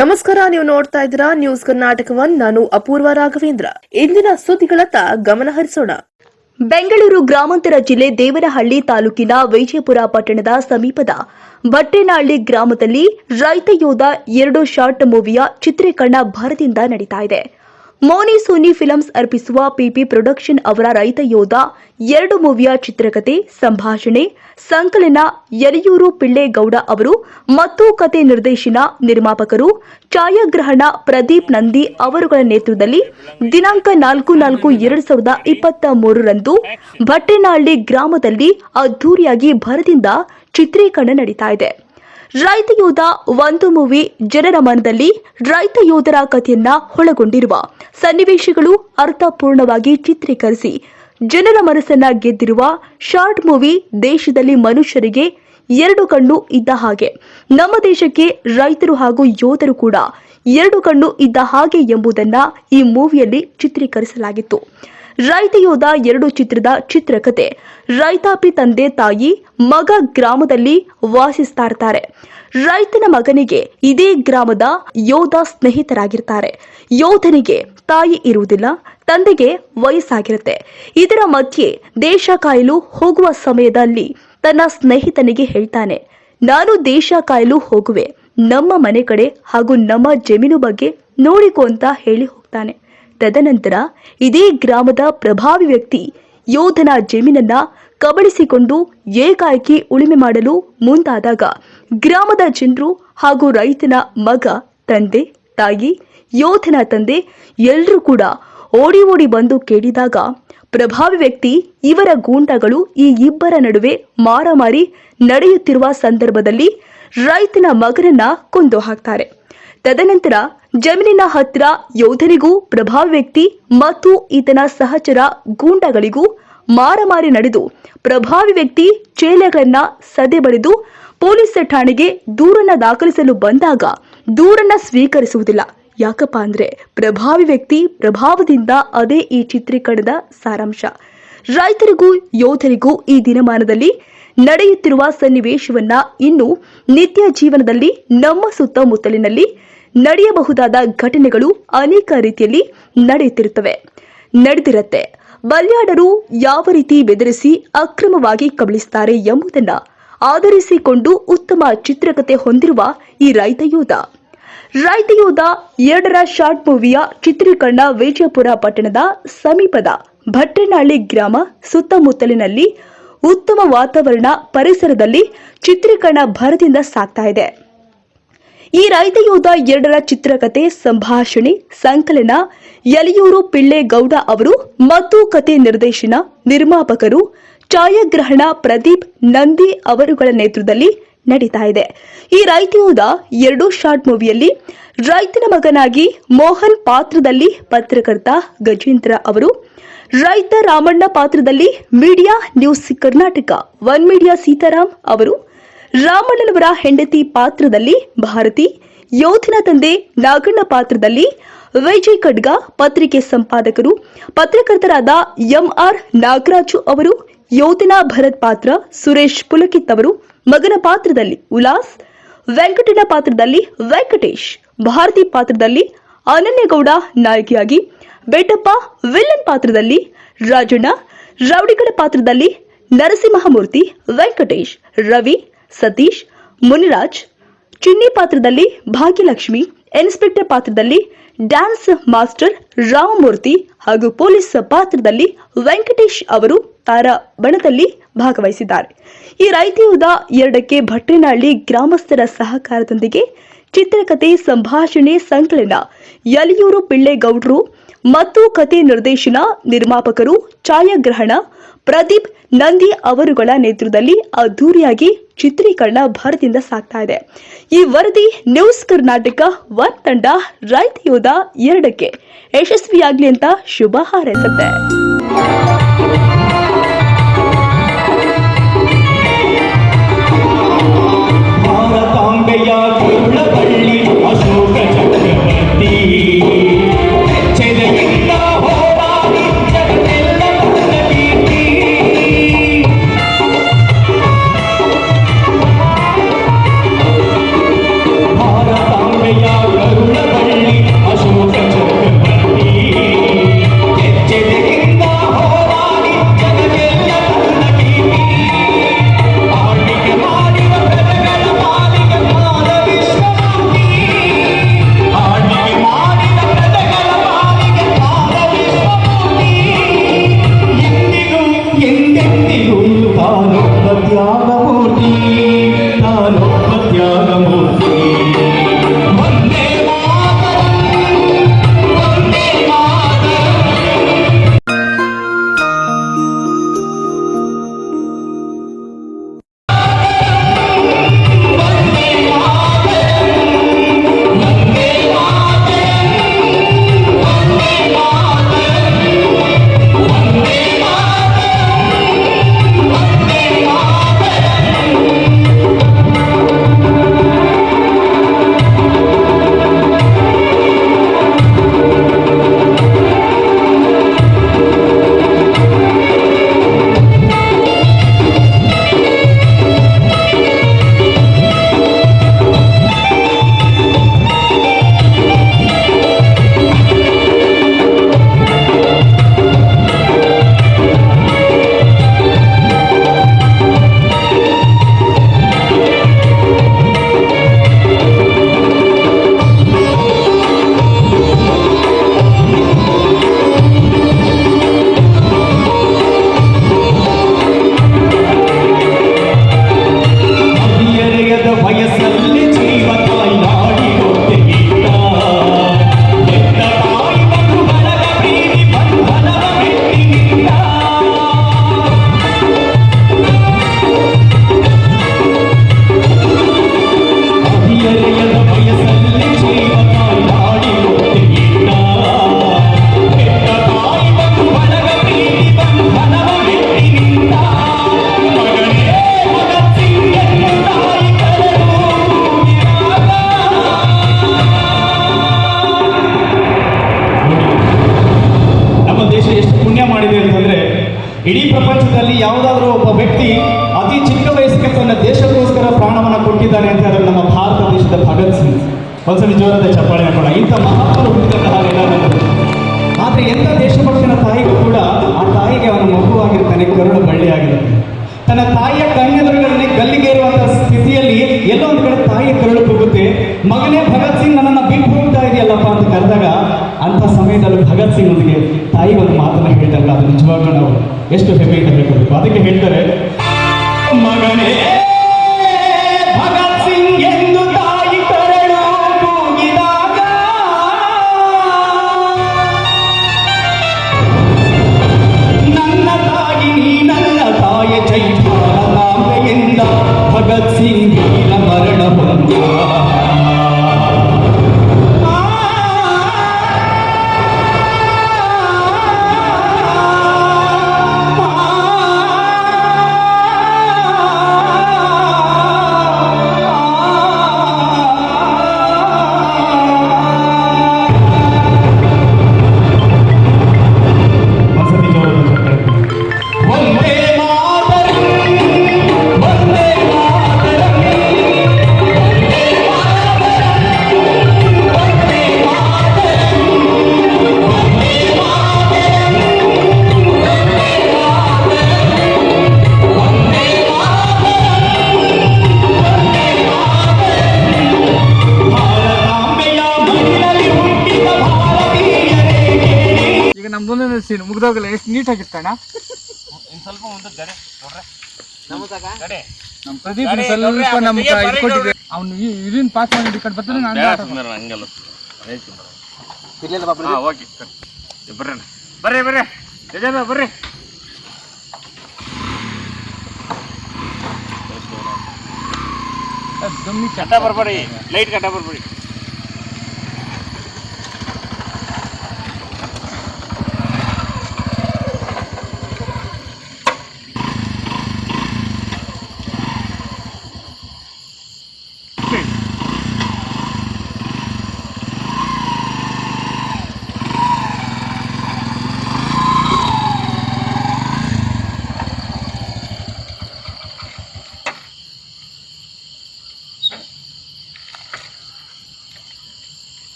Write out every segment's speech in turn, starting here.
ನಮಸ್ಕಾರ, ನೀವು ನೋಡ್ತಾ ಇದ್ದೀರಾ ನ್ಯೂಸ್ ಕರ್ನಾಟಕವನ್ ನಾನು ಅಪೂರ್ವ ರಾಘವೇಂದ್ರ. ಇಂದಿನ ಸುದ್ದಿಗಳತ್ತ ಗಮನ ಹರಿಸೋಣ. ಬೆಂಗಳೂರು ಗ್ರಾಮಾಂತರ ಜಿಲ್ಲೆ ದೇವನಹಳ್ಳಿ ತಾಲೂಕಿನ ವಿಜಯಪುರ ಪಟ್ಟಣದ ಸಮೀಪದ ಬಟ್ಟೆನಹಳ್ಳಿ ಗ್ರಾಮದಲ್ಲಿ ರೈತ ಯೋಧ ಎರಡು ಶಾರ್ಟ್ ಮೂವಿಯ ಚಿತ್ರೀಕರಣ ಭರದಿಂದ ನಡೀತಾ ಇದೆ. ಮೋನಿ ಸೋನಿ ಫಿಲಮ್ಸ್ ಅರ್ಪಿಸುವ ಪಿಪಿ ಪ್ರೊಡಕ್ಷನ್ ಅವರ ರೈತ ಯೋಧ, ಎರಡು ಮೂವಿಯ ಚಿತ್ರಕಥೆ ಸಂಭಾಷಣೆ, ಸಂಕಲನ ಯರಿಯೂರು ಪಿಳ್ಳೇಗೌಡ ಅವರು ಮತ್ತು ಕತೆ ನಿರ್ದೇಶನ ನಿರ್ಮಾಪಕರು, ಛಾಯಾಗ್ರಹಣ ಪ್ರದೀಪ್ ನಂದಿ ಅವರುಗಳ ನೇತೃತ್ವದಲ್ಲಿ ದಿನಾಂಕ ನಾಲ್ಕು ನಾಲ್ಕು ಎರಡು ಸಾವಿರದ ಇಪ್ಪತ್ತ ಮೂರರಂದು ಭಟ್ಟೆನಹಳ್ಳಿ ಗ್ರಾಮದಲ್ಲಿ ಅದ್ದೂರಿಯಾಗಿ ಭರದಿಂದ ಚಿತ್ರೀಕರಣ ನಡೀತಾ ಇದೆ. ರೈತ ಯೋಧ ಒಂದು ಮೂವಿ ಜನರ ಮನದಲ್ಲಿ ರೈತ ಯೋಧರ ಕಥೆಯನ್ನ ಒಳಗೊಂಡಿರುವ ಸನ್ನಿವೇಶಗಳು ಅರ್ಥಪೂರ್ಣವಾಗಿ ಚಿತ್ರೀಕರಿಸಿ ಜನರ ಮನಸ್ಸನ್ನ ಗೆದ್ದಿರುವ ಶಾರ್ಟ್ ಮೂವಿ ದೇಶದಲ್ಲಿ ಮನುಷ್ಯರಿಗೆ ಎರಡು ಕಣ್ಣು ಇದ್ದ ಹಾಗೆ, ನಮ್ಮ ದೇಶಕ್ಕೆ ರೈತರು ಹಾಗೂ ಯೋಧರು ಕೂಡ ಎರಡು ಕಣ್ಣು ಇದ್ದ ಹಾಗೆ ಎಂಬುದನ್ನ ಈ ಮೂವಿಯಲ್ಲಿ ಚಿತ್ರೀಕರಿಸಲಾಗಿತ್ತು. ರೈತ ಯೋಧ ಎರಡು ಚಿತ್ರದ ಚಿತ್ರಕಥೆ ರೈತಾಪಿ ತಂದೆ ತಾಯಿ, ಮಗ ಗ್ರಾಮದಲ್ಲಿ ವಾಸಿಸ್ತಾ ಇರ್ತಾರೆ ರೈತನ ಮಗನಿಗೆ ಇದೇ ಗ್ರಾಮದ ಯೋಧ ಸ್ನೇಹಿತರಾಗಿರ್ತಾರೆ. ಯೋಧನಿಗೆ ತಾಯಿ ಇರುವುದಿಲ್ಲ, ತಂದೆಗೆ ವಯಸ್ಸಾಗಿರುತ್ತೆ. ಇದರ ಮಧ್ಯೆ ದೇಶ ಕಾಯಲು ಹೋಗುವ ಸಮಯದಲ್ಲಿ ತನ್ನ ಸ್ನೇಹಿತನಿಗೆ ಹೇಳ್ತಾನೆ, ನಾನು ದೇಶ ಕಾಯಲು ಹೋಗುವೆ. ನಮ್ಮ ಮನೆ ಕಡೆ ಹಾಗೂ ನಮ್ಮ ಜಮೀನು ಬಗ್ಗೆ ನೋಡಿಕೊ ಅಂತ ಹೇಳಿ ಹೋಗ್ತಾನೆ. ತದನಂತರ ಇದೇ ಗ್ರಾಮದ ಪ್ರಭಾವಿ ವ್ಯಕ್ತಿ ಯೋಧನ ಜಮೀನನ್ನ ಕಬಳಿಸಿಕೊಂಡು ಏಕಾಏಕಿ ಉಳುಮೆ ಮಾಡಲು ಮುಂದಾದಾಗ ಗ್ರಾಮದ ಜನರು ಹಾಗೂ ರೈತನ ಮಗ, ತಂದೆ, ತಾಯಿ, ಯೋಧನ ತಂದೆ ಎಲ್ಲರೂ ಕೂಡ ಓಡಿ ಓಡಿ ಬಂದು ಕೇಳಿದಾಗ ಪ್ರಭಾವಿ ವ್ಯಕ್ತಿ ಇವರ ಗೂಂಡಗಳು ಈ ಇಬ್ಬರ ನಡುವೆ ಮಾರಾಮಾರಿ ನಡೆಯುತ್ತಿರುವ ಸಂದರ್ಭದಲ್ಲಿ ರೈತನ ಮಗನನ್ನ ಕೊಂದು ಹಾಕ್ತಾರೆ. ತದನಂತರ ಜಮೀನಿನ ಹತ್ರ ಯೋಧರಿಗೂ ಪ್ರಭಾವಿ ವ್ಯಕ್ತಿ ಮತ್ತು ಈತನ ಸಹಚರ ಗೂಂಡಗಳಿಗೂ ಮಾರಮಾರಿ ನಡೆದು ಪ್ರಭಾವಿ ವ್ಯಕ್ತಿ ಚೇಲೆಗಳನ್ನ ಸದೆ ಬಡಿದು ಪೊಲೀಸ್ ಠಾಣೆಗೆ ದೂರನ್ನ ದಾಖಲಿಸಲು ಬಂದಾಗ ದೂರನ್ನ ಸ್ವೀಕರಿಸುವುದಿಲ್ಲ. ಯಾಕಪ್ಪ ಅಂದ್ರೆ ಪ್ರಭಾವಿ ವ್ಯಕ್ತಿ ಪ್ರಭಾವದಿಂದ ಅದೇ ಈ ಚಿತ್ರೀಕರಣದ ಸಾರಾಂಶ. ರೈತರಿಗೂ ಯೋಧರಿಗೂ ಈ ದಿನಮಾನದಲ್ಲಿ ನಡೆಯುತ್ತಿರುವ ಸನ್ನಿವೇಶವನ್ನ ಇನ್ನು ನಿತ್ಯ ಜೀವನದಲ್ಲಿ ನಮ್ಮ ಸುತ್ತಮುತ್ತಲಿನಲ್ಲಿ ನಡೆಯಬಹುದಾದ ಘಟನೆಗಳು ಅನೇಕ ರೀತಿಯಲ್ಲಿ ನಡೆಯುತ್ತಿರುತ್ತವೆ. ನಡೆದಿರುತ್ತೆ. ಬಲ್ಯಾಡರು ಯಾವ ರೀತಿ ಬೆದರಿಸಿ ಅಕ್ರಮವಾಗಿ ಕಬಳಿಸುತ್ತಾರೆ ಎಂಬುದನ್ನ ಆಧರಿಸಿಕೊಂಡು ಉತ್ತಮ ಚಿತ್ರಕಥೆ ಹೊಂದಿರುವ ಈ ರೈತ ಯೋಧ. ರೈತ ಯೋಧ ಎರಡರ ಶಾರ್ಟ್ ಮೂವಿಯ ಚಿತ್ರೀಕರಣ ವಿಜಯಪುರ ಪಟ್ಟಣದ ಸಮೀಪದ ಭಟ್ಟೆನಹಳ್ಳಿ ಗ್ರಾಮ ಸುತ್ತಮುತ್ತಲಿನಲ್ಲಿ ಉತ್ತಮ ವಾತಾವರಣ ಪರಿಸರದಲ್ಲಿ ಚಿತ್ರೀಕರಣ ಭರದಿಂದ ಸಾಗ್ತಾ ಇದೆ. ಈ ರೈತ ಯೋಧ ಎರಡರ ಚಿತ್ರಕಥೆ ಸಂಭಾಷಣೆ, ಸಂಕಲನ ಯಲಿಯೂರು ಪಿಳ್ಳೆಗೌಡ ಅವರು ಮತ್ತು ಕತೆ ನಿರ್ದೇಶನ, ನಿರ್ಮಾಪಕರು, ಛಾಯಾಗ್ರಹಣ ಪ್ರದೀಪ್ ನಂದಿ ಅವರುಗಳ ನೇತೃತ್ವದಲ್ಲಿ ನಡೀತಾ ಇದೆ. ಈ ರೈತ ಯೋಧ ಎರಡು ಶಾರ್ಟ್ ಮೂವಿಯಲ್ಲಿ ರೈತನ ಮಗನಾಗಿ ಮೋಹನ್ ಪಾತ್ರದಲ್ಲಿ ಪತ್ರಕರ್ತ ಗಜೇಂದ್ರ ಅವರು ರೈತ ರಾಮಣ್ಣ ಪಾತ್ರದಲ್ಲಿ media news Karnataka. One media Sitaram ಅವರು, ರಾಮಣ್ಣನವರ ಹೆಂಡತಿ ಪಾತ್ರದಲ್ಲಿ ಭಾರತಿ, ಯೋಧನ ತಂದೆ ನಾಗಣ್ಣ ಪಾತ್ರದಲ್ಲಿ ವಿಜಯ್ ಖಡ್ಗ ಪತ್ರಿಕೆ ಸಂಪಾದಕರು, ಪತ್ರಕರ್ತರಾದ ಎಂಆರ್ ನಾಗರಾಜು ಅವರು, ಯೋಧನ ಭರತ್ ಪಾತ್ರ ಸುರೇಶ್ ಪುಲಕಿತ್ ಅವರು, ಮಗನ ಪಾತ್ರದಲ್ಲಿ ಉಲಾಸ್ ವೆಂಕಟನ ಪಾತ್ರದಲ್ಲಿ ವೆಂಕಟೇಶ್, ಭಾರತಿ ಪಾತ್ರದಲ್ಲಿ ಅನನ್ಯಗೌಡ ನಾಯಕಿಯಾಗಿ ಬೆಟ್ಟಪ್ಪ ವಿಲ್ಲನ್ ಪಾತ್ರದಲ್ಲಿ ರಾಜಣ್ಣ ರೌಡಿಗಳ ಪಾತ್ರದಲ್ಲಿ ನರಸಿಂಹಮೂರ್ತಿ, ವೆಂಕಟೇಶ್, ರವಿ, ಸತೀಶ್, ಮುನಿರಾಜ್, ಚಿನ್ನಿ ಪಾತ್ರದಲ್ಲಿ ಭಾಗ್ಯಲಕ್ಷ್ಮಿ, ಇನ್ಸ್ಪೆಕ್ಟರ್ ಪಾತ್ರದಲ್ಲಿ ಡ್ಯಾನ್ಸ್ ಮಾಸ್ಟರ್ ರಾಮಮೂರ್ತಿ ಹಾಗೂ ಪೊಲೀಸ್ ಪಾತ್ರದಲ್ಲಿ ವೆಂಕಟೇಶ್ ಅವರು ತಾರಾ ಬಣದಲ್ಲಿ ಭಾಗವಹಿಸಿದ್ದಾರೆ. ಈ ರೈತಯೋಧ ಎರಡಕ್ಕೆ ಭಟ್ಟೇನಹಳ್ಳಿ ಗ್ರಾಮಸ್ಥರ ಸಹಕಾರದೊಂದಿಗೆ ಚಿತ್ರಕಥೆ ಸಂಭಾಷಣೆ ಸಂಕಲನ ಯಲಿಯೂರು ಪಿಳ್ಳೆಗೌಡರು ಮತ್ತು ಕತೆ ನಿರ್ದೇಶನ ನಿರ್ಮಾಪಕರು ಛಾಯಾಗ್ರಹಣ ಪ್ರದೀಪ್ ನಂದಿ ಅವರುಗಳ ನೇತೃತ್ವದಲ್ಲಿ ಅದ್ದೂರಿಯಾಗಿ ಚಿತ್ರೀಕರಣ ಭರದಿಂದ ಸಾಗ್ತಾ ಇದೆ. ಈ ವರದಿ ನ್ಯೂಸ್ ಕರ್ನಾಟಕ ಒನ್ ತಂಡ ರೈತ ಯೋಧ ಎರಡಕ್ಕೆ ಯಶಸ್ವಿಯಾಗ್ಲಿ ಅಂತ ಶುಭ ಹಾರೈಸುತ್ತೆ. ಭಾರತಾಂಬೆಯ ಸಿಂಗ್ ಒಂದ್ಸಲ ಜೋರದ ಚಪ್ಪಾಳೆ ಹಾಕೋಣ ಇಂಥ ಮಹಾತ್ಮರು ಹುಟ್ಟಿದಂತಹ ನೆಲ ಆದರೆ ಎಂಥ ದೇಶಭಕ್ತನ ತಾಯಿಗೂ ಕೂಡ ಆ ತಾಯಿಗೆ ಅವನ ಮಗುವಾಗಿರ್ತಾನೆ ಕರುಳು ಬಳ್ಳಿಯಾಗಿರುತ್ತೆ ತನ್ನ ತಾಯಿಯ ಕಣ್ಣೆದುರುಗಳನ್ನೇ ಗಲ್ಲಿಗೇರುವಂತಹ ಸ್ಥಿತಿಯಲ್ಲಿ ಎಲ್ಲೋ ಒಂದು ಕಡೆ ತಾಯಿ ಕರುಳು ಹೋಗುತ್ತೆ ಮಗನೇ ಭಗತ್ ಸಿಂಗ್ ನನ್ನನ್ನು ಬಿಟ್ಟು ಹೋಗ್ತಾ ಇದೆಯಲ್ಲಪ್ಪ ಅಂತ ಕರೆದಾಗ ಅಂಥ ಸಮಯದಲ್ಲಿ ಭಗತ್ ಸಿಂಗ್ ಅವನಿಗೆ ತಾಯಿ ಒಂದು ಮಾತನ್ನು ಹೇಳ್ತಾರಲ್ಲ, ಅದು ನಿಜವಾಗ್ಲೂ ನಾವು ಎಷ್ಟು ಹೆಮ್ಮೆ ಅಂತ. ಹೇಳ್ಕೊಬೇಕು ಅದಕ್ಕೆ ಹೇಳ್ತಾರೆ, ಮಗನೇ ನಮ್ದೊಂದು ಸೀನ್ ಮುಗ್ದೋಗಲ್ಲ ಎಷ್ಟು ನೀಟಾಗಿತ್ತಣ್ಣ ನಮ್ಮ ಪ್ರದೀಪ್ ಸ್ವಲ್ಪ ನಮ್ಮ ಕೊಟ್ಟಿದ್ದೆ ಅವ್ನು ಇದನ್ನ ಪಾಸ್ ಮಾಡಿ ಈ ಕಡೆ ಬರ್ತಾನೆ ನಾನು. ಬರ್ರಿ ಬರ್ರಿ ಬರ್ರಿ. ಅದ್ ದಮ್ಮಿ ಕಟ್ಟ ಬರ್ಬೇಡಿ. ಲೈಟ್ ಕಟ್ಟ ಬರ್ಬೇಡಿ.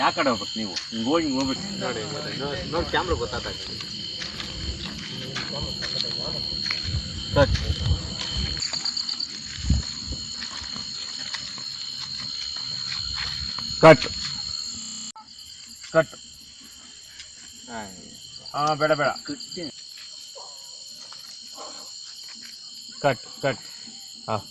ಯಾ ಕಡೆ ಹೋಗ್ಬೇಕು ನೀವು? ಹಿಂಗೆ ಹೋಗಿ ಹಿಂಗೆ ಹೋಗ್ಬೇಕು. ನೋಡಿ ನೋಡಿ ಕ್ಯಾಮ್ರಾ ಗೊತ್ತಾಗ್ತದೆ. ಕಟ್ ಕಟ್ ಕಟ್ ಹಾಂ ಬೇಡ ಬೇಡ. ಕಟ್ ಕಟ್ ಹಾಂ